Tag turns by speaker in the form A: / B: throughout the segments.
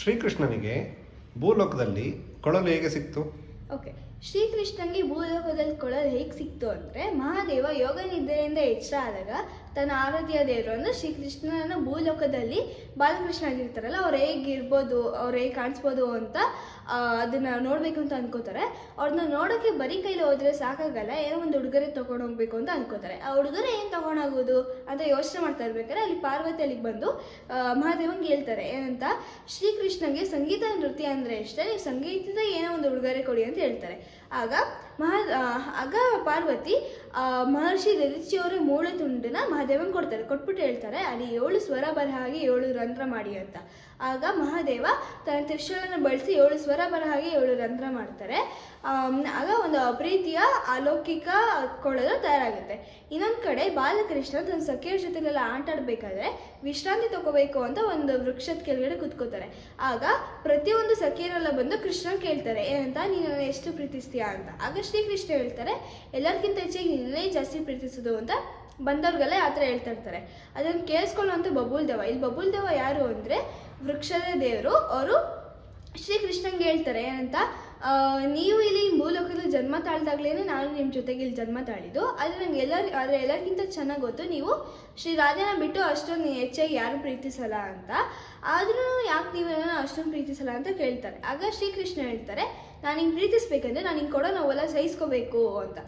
A: ಶ್ರೀಕೃಷ್ಣನಿಗೆ ಭೂಲೋಕದಲ್ಲಿ ಕೊಳಲು ಹೇಗೆ ಸಿಕ್ತು?
B: ಓಕೆ ಶ್ರೀಕೃಷ್ಣನಿಗೆ ಭೂಲೋಕದಲ್ಲಿ ಕೊಳಲು ಹೇಗೆ ಸಿಕ್ತು ಅಂದರೆ, ಮಹಾದೇವ ಯೋಗ ನಿದ್ರೆಯಿಂದ ಆದಾಗ ತನ್ನ ಆರಾಧ್ಯ ದೇವರು ಅಂದರೆ ಶ್ರೀಕೃಷ್ಣನ ಭೂಲೋಕದಲ್ಲಿ ಬಾಲಕೃಷ್ಣ ಆಗಿರ್ತಾರಲ್ಲ, ಅವ್ರು ಹೇಗಿರ್ಬೋದು ಅವ್ರು ಹೇಗೆ ಕಾಣಿಸ್ಬೋದು ಅಂತ ಅದನ್ನು ನೋಡಬೇಕು ಅಂತ ಅನ್ಕೋತಾರೆ. ಅವ್ರನ್ನ ನೋಡೋಕ್ಕೆ ಬರೀ ಕೈಲಿ ಹೋದರೆ ಸಾಕಾಗಲ್ಲ, ಏನೋ ಒಂದು ಉಡುಗೊರೆ ಹೋಗ್ಬೇಕು ಅಂತ ಅನ್ಕೋತಾರೆ. ಆ ಉಡುಗೊರೆ ಏನು ತೊಗೊಂಡೋಗೋದು ಅಂತ ಯೋಚನೆ ಮಾಡ್ತಾ ಇರ್ಬೇಕಾದ್ರೆ, ಅಲ್ಲಿ ಪಾರ್ವತಿ ಅಲ್ಲಿಗೆ ಬಂದು ಮಹಾದೇವಂಗೆ ಹೇಳ್ತಾರೆ, ಏನಂತ ಶ್ರೀಕೃಷ್ಣಗೆ ಸಂಗೀತ ನೃತ್ಯ ಅಂದರೆ ಇಷ್ಟ, ನೀವು ಸಂಗೀತದ ಏನೋ ಒಂದು ಉಡುಗೊರೆ ಕೊಡಿ ಅಂತ ಹೇಳ್ತಾರೆ. ಆಗ ಮಹಾ ಆಗ ಪಾರ್ವತಿ ಮಹರ್ಷಿ ದದಿಚಿಯವರ ಮೂಳೆ ತುಂಡನ್ನ ಮಹಾದೇವನ್ ಕೊಡ್ತಾರೆ. ಕೊಟ್ಬಿಟ್ಟು ಹೇಳ್ತಾರೆ, ಅಲ್ಲಿ ಏಳು ಸ್ವರ ಬರಹ ಹಾಗೆ ಏಳು ರಂಧ್ರ ಮಾಡಿ ಅಂತ. ಆಗ ಮಹಾದೇವ ತನ್ನ ತ್ರಿಶೂಲನ ಬಳಸಿ ಏಳು ಸ್ವರ ಬರಹ ಹಾಗೆ ಏಳು ರಂಧ್ರ ಮಾಡ್ತಾರೆ. ಆಗ ಒಂದು ಪ್ರೀತಿಯ ಅಲೌಕಿಕ ಕೊಡಲು ತಯಾರಾಗುತ್ತೆ. ಇನ್ನೊಂದು ಕಡೆ ಬಾಲಕೃಷ್ಣ ತನ್ನ ಸಖಿಯರ ಜೊತೆಲೆಲ್ಲ ಆಟ ಆಡಬೇಕಾದ್ರೆ ವಿಶ್ರಾಂತಿ ತಗೋಬೇಕು ಅಂತ ಒಂದು ವೃಕ್ಷದ ಕೆಳಗಡೆ ಕುತ್ಕೋತಾರೆ. ಆಗ ಪ್ರತಿಯೊಂದು ಸಖಿಯರೆಲ್ಲ ಬಂದು ಕೃಷ್ಣ ಕೇಳ್ತಾರೆ ಏನಂತ ನೀನು ಎಷ್ಟು ಎಷ್ಟು ಪ್ರೀತಿಸ್ತೀಯಾ ಅಂತ. ಆಗ ಶ್ರೀಕೃಷ್ಣ ಹೇಳ್ತಾರೆ ಎಲ್ಲರಿಗಿಂತ ಹೆಚ್ಚಾಗಿ ನಿನ್ನೇ ಜಾಸ್ತಿ ಪ್ರೀತಿಸೋದು ಅಂತ ಬಂದವ್ರಿಗೆಲ್ಲ ಆ ಥರ ಹೇಳ್ತಾ ಇರ್ತಾರೆ. ಅದನ್ನು ಕೇಳಿಸ್ಕೊಳ್ಳುವಂಥ ಬಬುಲ್ ದೇವ. ಇಲ್ಲಿ ಬಬುಲ್ ದೇವ ಯಾರು ಅಂದರೆ, ವೃಕ್ಷದ ದೇವರು. ಅವರು ಶ್ರೀಕೃಷ್ಣಂಗೆ ಹೇಳ್ತಾರೆ ಏನಂತ ನೀವು ಇಲ್ಲಿ ಭೂಲೋಕದಲ್ಲಿ ಜನ್ಮ ತಾಳ್ದಾಗ್ಲೇ ನಾನು ನಿಮ್ಮ ಜೊತೆಗೆ ಇಲ್ಲಿ ಜನ್ಮ ತಾಳಿದ್ದು. ಆದರೆ ನಂಗೆ ಎಲ್ಲರ, ಆದರೆ ಎಲ್ಲರಿಗಿಂತ ಚೆನ್ನಾಗಿ ಗೊತ್ತು. ನೀವು ಶ್ರೀ ರಾಧೆನ ಬಿಟ್ಟು ಅಷ್ಟೊಂದು ಹೆಚ್ಚಾಗಿ ಯಾರು ಪ್ರೀತಿಸಲ್ಲ ಅಂತ. ಆದ್ರೂ ಯಾಕೆ ನೀವೇನೋ ಅಷ್ಟೊಂದು ಪ್ರೀತಿಸಲ್ಲ ಅಂತ ಕೇಳ್ತಾರೆ. ಆಗ ಶ್ರೀಕೃಷ್ಣ ಹೇಳ್ತಾರೆ, ನಾನು ಹಿಂಗೆ ಪ್ರೀತಿಸ್ಬೇಕಂದ್ರೆ ನಾನು ಹಿಂಗೆ ಕೊಡೋ ನಾವೆಲ್ಲ ಸಹಿಸ್ಕೋಬೇಕು ಅಂತ.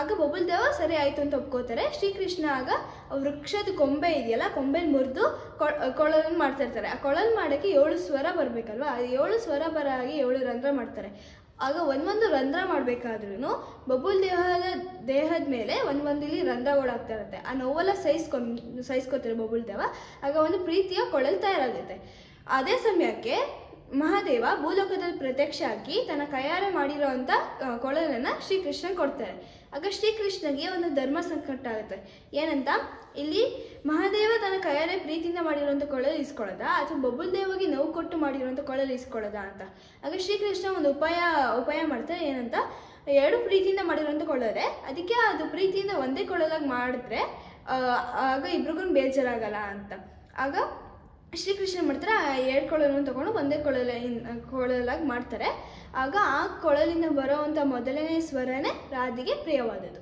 B: ಆಗ ಬಬುಲ್ ದೇವ, ಸರಿ ಆಯಿತು ಅಂತ ಒಪ್ಕೋತಾರೆ. ಶ್ರೀಕೃಷ್ಣ ಆಗ, ವೃಕ್ಷದ ಕೊಂಬೆ ಇದೆಯಲ್ಲ ಕೊಂಬೆ ಮುರಿದು ಕೊಳಲನ್ನು ಮಾಡ್ತಾ ಇರ್ತಾರೆ. ಆ ಕೊಳಲ್ ಮಾಡೋಕ್ಕೆ ಏಳು ಸ್ವರ ಬರಬೇಕಲ್ವ? ಏಳು ಸ್ವರ ಬರ ಹಾಗೆ ಏಳು ರಂಧ್ರ ಮಾಡ್ತಾರೆ. ಆಗ ಒಂದೊಂದು ರಂಧ್ರ ಮಾಡಬೇಕಾದ್ರೂ ಬಬುಲ್ ದೇಹದ ದೇಹದ ಮೇಲೆ ಒಂದೊಂದಿಲ್ಲಿ ರಂಧ್ರಗಳಾಗ್ತಾ ಇರುತ್ತೆ ಆ ನೋವೆಲ್ಲ ಸಹಿಸ್ಕೊಂಡು ಸಹಿಸ್ಕೊತಾರೆ ಬಬುಲ್ ದೇವ ಆಗ ಒಂದು ಪ್ರೀತಿಯ ಕೊಳಲು ತಯಾರಾಗುತ್ತೆ ಅದೇ ಸಮಯಕ್ಕೆ ಮಹಾದೇವ ಭೂಲೋಕದಲ್ಲಿ ಪ್ರತ್ಯಕ್ಷ ಆಗಿ ತನ್ನ ಕೈಯಾರೆ ಮಾಡಿರೋವಂಥ ಕೊಳಲನ್ನು ಶ್ರೀಕೃಷ್ಣ ಕೊಡ್ತಾರೆ. ಆಗ ಶ್ರೀಕೃಷ್ಣಗೆ ಒಂದು ಧರ್ಮ ಸಂಕಟ ಆಗುತ್ತೆ. ಏನಂತ? ಇಲ್ಲಿ ಮಹಾದೇವ ತನ್ನ ಕೈಯಾರೆ ಪ್ರೀತಿಯಿಂದ ಮಾಡಿರುವಂಥ ಕೊಳಲು ಇಸ್ಕೊಳ್ಳೋದಾ? ಅಥವಾ ಬಬುಲ್ ದೇವಗೆ ನೋವು ಕೊಟ್ಟು ಮಾಡಿರುವಂಥ ಕೊಳಲು ಇಸ್ಕೊಳ್ಳೋದಾ ಅಂತ? ಆಗ ಶ್ರೀಕೃಷ್ಣ ಒಂದು ಉಪಾಯ ಉಪಾಯ ಮಾಡ್ತಾರೆ. ಏನಂತ? ಎರಡು ಪ್ರೀತಿಯಿಂದ ಮಾಡಿರುವಂಥ ಕೊಳಲೆ. ಅದಕ್ಕೆ ಅದು ಪ್ರೀತಿಯಿಂದ ಒಂದೇ ಕೊಳಲಾಗಿ ಮಾಡಿದ್ರೆ ಆಗ ಇಬ್ರಿಗೂ ಬೇಜಾರಾಗಲ್ಲ ಅಂತ. ಆಗ ಶ್ರೀಕೃಷ್ಣ ಮಾಡ್ತಾರೆ ಎರಡು ಕೊಳಲನ್ನು ತಗೊಂಡು ಒಂದೇ ಕೊಳಲ ಕೊಳಲಾಗಿ ಮಾಡ್ತಾರೆ. ಆಗ ಆ ಕೊಳಲಿಂದ ಬರೋವಂಥ ಮೊದಲನೇ ಸ್ವರನೇ ರಾಧಿಗೆ ಪ್ರಿಯವಾದದ್ದು.